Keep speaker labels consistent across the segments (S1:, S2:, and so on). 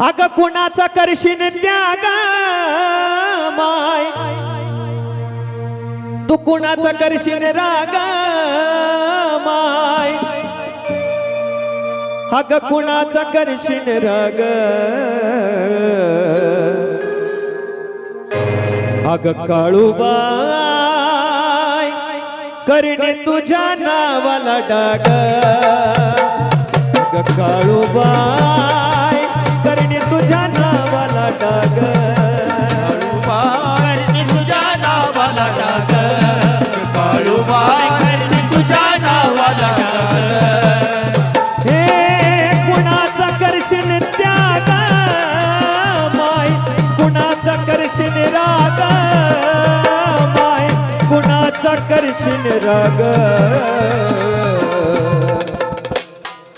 S1: अग कुणाचा करशीन त्याग? माय. तू कुणाचा करशीन राग? माय. अग कुणाचा करशीन राग? अग काळूबाय करणे तुझ्या नावाला डाग. अग काळूबाय तुझ्या नावाला डाग
S2: करणी तुझ्या नावाला टाक. काळूबाई करणी तुझ्या नावाला टाक.
S1: हे कुणाचा करशील त्याग? माय कुणाचा करशील राग? माय कुणाचा करशील राग?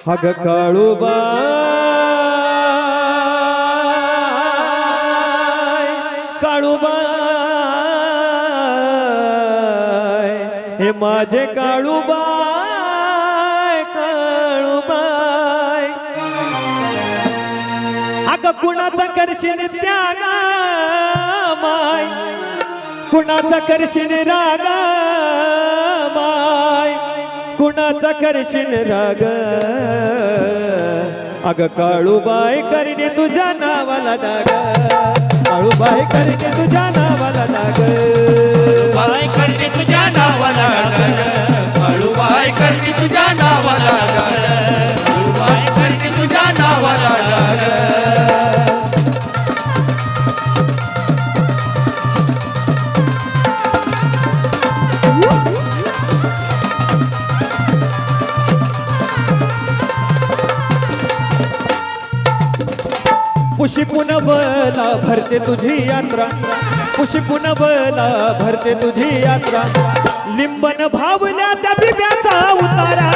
S1: हग काळूबाय हे माझे काळूबाय काळूबाय अग कुणाचा करशील त्याग माय कुणाचा करशील राग माय कुणाचा करशील राग? अग काळूबाय करणे तुझ्या नावाला डाग. काळूबाय करणे तुझ्या नावाला डाग.
S2: बाई करते तुझ्या नावाला टाक करते तुझ्या नावाला टाक करते तुझ्या नावाला टाक
S1: पुशी पुनवला भरते तुझी यात्रा. पुशी पुनवला भरते तुझी यात्रा. लिंबन भावल्या त्या बिब्याचा उतारा.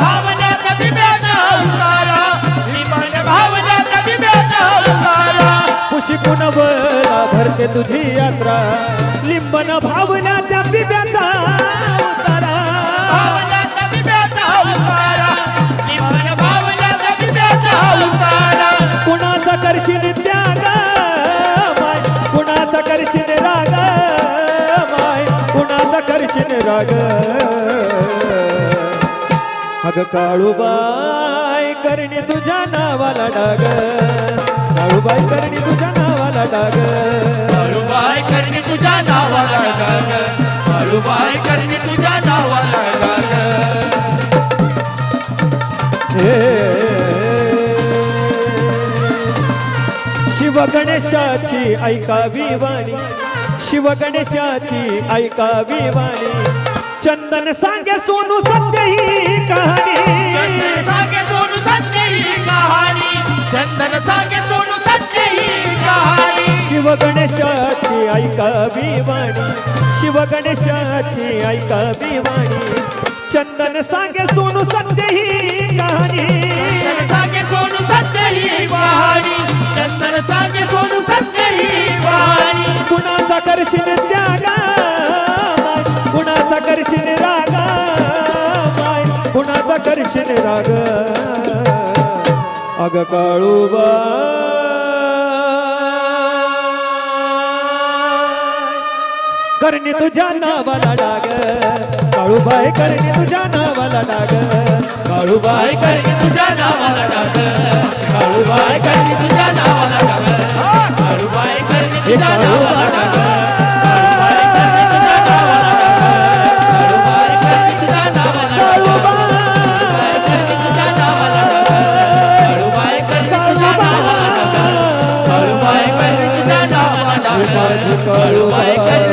S2: भावल्या उतारा. उतारा.
S1: पुशी पुनवला भरते तुझी यात्रा. लिंबन भावल्या त्या बिब्याचा करशील राग। अग काळूबाई करणे तुझ्या नावाला डाग। काळूबाई करणे तुझ्या नावाला डाग।
S2: काळूबाई करणी तुझ्या नावाला टाक काळूबाई करणी तुझ्या नावाला टाक
S1: शिव गणेशाची ऐकावी वाणी शिव गणेशाची ऐकावी वाणी. चंदन सांगे सोनू सत्य ही कहाणी.
S2: चंदन सांगे सोनू सत्य ही कहाणी. चंदन सांगे सोनू सत्य ही कहाणी.
S1: शिव गणेशाची ऐकावी वाणी. शिव गणेशाची ऐकावी वाणी. चंदन सांगे सोनू सत्य ही करशील त्यागा माय कुणाचा करशील राग माय कुणाचा करशील राग. अग काळूबा करणी तुझ्या नावाला डाग. काळूबाई करणी तुझ्या नावाला डाग. काळूबाई
S2: करणी तुझ्या नावाला डाग. काळूबाई करणी तुझ्या કરુણા